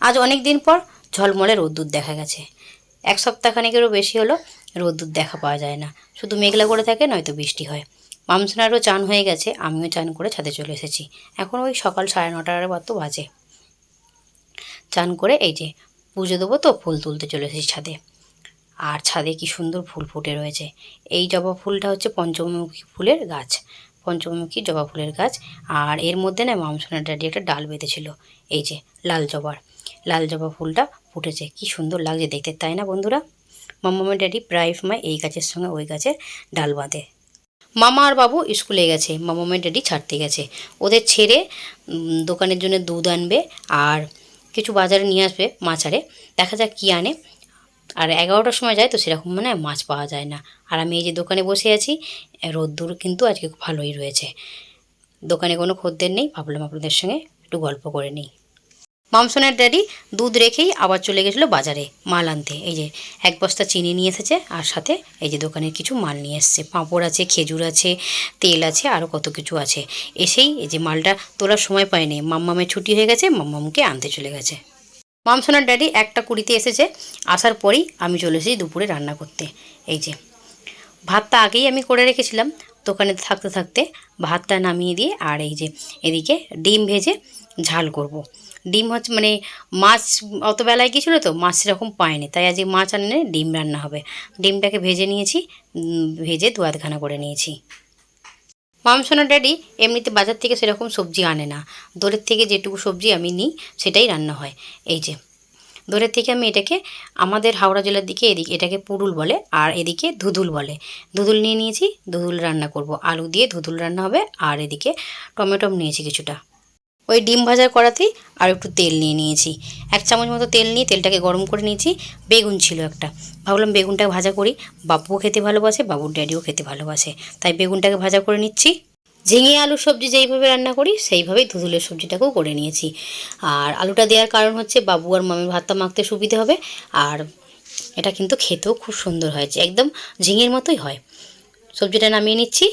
আজ অনেক দিন পর ঝলমলে রোদ্দুর দেখা গেছে। এক সপ্তাহখানেকেরও বেশি হলো রোদ্দুর দেখা পাওয়া যায় না। শুধু মেঘলা করে থাকে, নয়তো বৃষ্টি হয়। মামসোনারও চান হয়ে গেছে, আমিও চান করে ছাদে চলে এসেছি। এখন ওই সকাল সাড়ে নটার মতো বাজে। চান করে এই যে পুজো দেবো তো, ফুল তুলতে চলে এসেছি ছাদে। আর ছাদে কি সুন্দর ফুল ফুটে রয়েছে। এই জবা ফুলটা হচ্ছে পঞ্চমুখী ফুলের গাছ। পঞ্চমুখী জবা ফুলের গাছ, আর এর মধ্যে না মামসোনার ড্যাডি একটা ডাল বেঁধেছিল। এই যে, লাল জবার। লাল জবা ফুলটা ফুটেছে। কি সুন্দর লাগছে দেখতে, তাই না বন্ধুরা? মাম্মামের ড্যাডি প্রায় সময় এই গাছের সঙ্গে ওই গাছের ডাল বাঁধে। মামা আর বাবু স্কুলে গেছে মামামের ড্যাডি ছাড়তে গেছে। ওদের ছেড়ে দোকানের জন্য দুধ আনবে আর কিছু বাজারে নিয়ে আসবে মাছারে। দেখা যাক কী আনে। আর এগারোটার সময় যায় তো সেরকম মানে মাছ পাওয়া যায় না। আর আমি এই যে দোকানে বসে আছি, রোদ্দুর কিন্তু আজকে খুব ভালোই রয়েছে। দোকানে কোনো খদ্দের নেই, ভাবলাম আপনাদের সঙ্গে একটু গল্প করে নিই। মামসনের ড্যাডি দুধ রেখেই আবার চলে গেছিল বাজারে মাল আনতে। এই যে এক বস্তা চিনি নিয়ে এসেছে আর সাথে এই যে দোকানের কিছু মাল নিয়ে এসছে। পাঁপড় আছে, খেজুর আছে, তেল আছে আরও কত কিছু আছে। এসেই এই যে মালটা তোলার সময় পায়নি। মাম্মামের ছুটি হয়ে গেছে, মাম্মামকে আনতে চলে গেছে। মামসোনার ড্যাডি একটা কুড়িতে এসেছে, আসার পরেই আমি চলে এসেছি দুপুরে রান্না করতে। এই যে, ভাতটা আগেই আমি করে রেখেছিলাম, দোকানে থাকতে থাকতে ভাতটা নামিয়ে দিয়ে আর এই যে, এদিকে ডিম ভেজে ঝাল করব। ডিম হচ্ছে মানে মাছ অত বেলায় গিয়েছিল তো, মাছ সেরকম পায়নি তাই আজকে মাছ আনলে ডিম রান্না হবে। ডিমটাকে ভেজে নিয়েছি ভেজে দু আধখানা করে নিয়েছি। মামসোনা ড্যাডি এমনিতে বাজার থেকে সেরকম সবজি আনে না। দোরের থেকে যেটুকু সবজি আমি নিই, সেটাই রান্না হয়। এই যে দোরের থেকে আমি এটাকে আমাদের হাওড়া জেলার দিকে এদিকে, এটাকে পুরুল বলে, আর এদিকে ধুধুল বলে। ধুধুল নিয়ে নিয়েছি, ধুধুল রান্না করব। আলু দিয়ে ধুধুল রান্না হবে, আর এদিকে টমেটো নিয়েছি কিছুটা। ওই ডিম ভাজার করাতেই আর একটু তেল নিয়ে নিয়েছি। এক চামচ মতো তেল নিয়ে তেলটাকে গরম করে নিয়েছি। বেগুন ছিল একটা। ভাবলাম বেগুনটাকে ভাজা করি। বাবুও খেতে ভালোবাসে, বাবুর ড্যাডিও খেতে ভালোবাসে। তাই বেগুনটাকে ভাজা করে নিচ্ছি। ঝিঙে আলু সবজি যেইভাবে রান্না করি, সেইভাবেই ধুধুলের সবজিটাকেও করে নিয়েছি। আর আলুটা দেওয়ার কারণ হচ্ছে বাবু আর মামের ভাতটা মাখতে সুবিধে হবে। আর এটা কিন্তু খেতেও খুব সুন্দর হয়েছে একদম ঝিঙের মতোই হয়। সবজিটা নামিয়ে নিচ্ছি।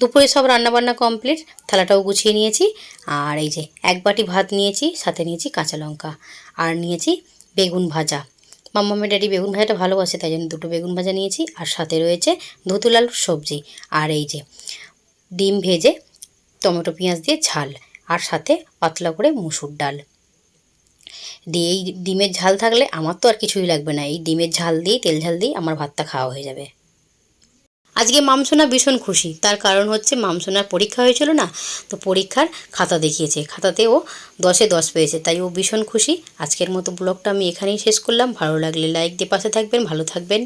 দুপুরে সব রান্নাবান্না কমপ্লিট, থালাটাও গুছিয়ে নিয়েছি। আর এই যে এক বাটি ভাত নিয়েছি, সাথে নিয়েছি কাঁচা লঙ্কা। আর নিয়েছি বেগুন ভাজা। মাম্মামের ড্যাডি বেগুন ভাজাটা ভালোবাসে, তাই জন্য দুটো বেগুন ভাজা নিয়েছি। আর সাথে রয়েছে ধুতুল আলুর সবজি। আর এই যে ডিম ভেজে টমেটো পেঁয়াজ দিয়ে ঝাল। আর সাথে পাতলা করে মুসুর ডাল। দিয়ে এই ডিমের ঝাল থাকলে আমার তো আর কিছুই লাগবে না। এই ডিমের ঝাল দিয়েই, তেল ঝাল দিয়েই আমার ভাতটা খাওয়া হয়ে যাবে। আজকে মামসোনা ভীষণ খুশি। তার কারণ হচ্ছে মামসোনার পরীক্ষা হয়েছিল না, তো পরীক্ষার খাতা দেখিয়েছে। খাতাতে ও দশে দশ পেয়েছে, তাই ও ভীষণ খুশি। আজকের মতো ব্লগটা আমি এখানেই শেষ করলাম। ভালো লাগলে লাইক দিয়ে পাশে থাকবেন, ভালো থাকবেন।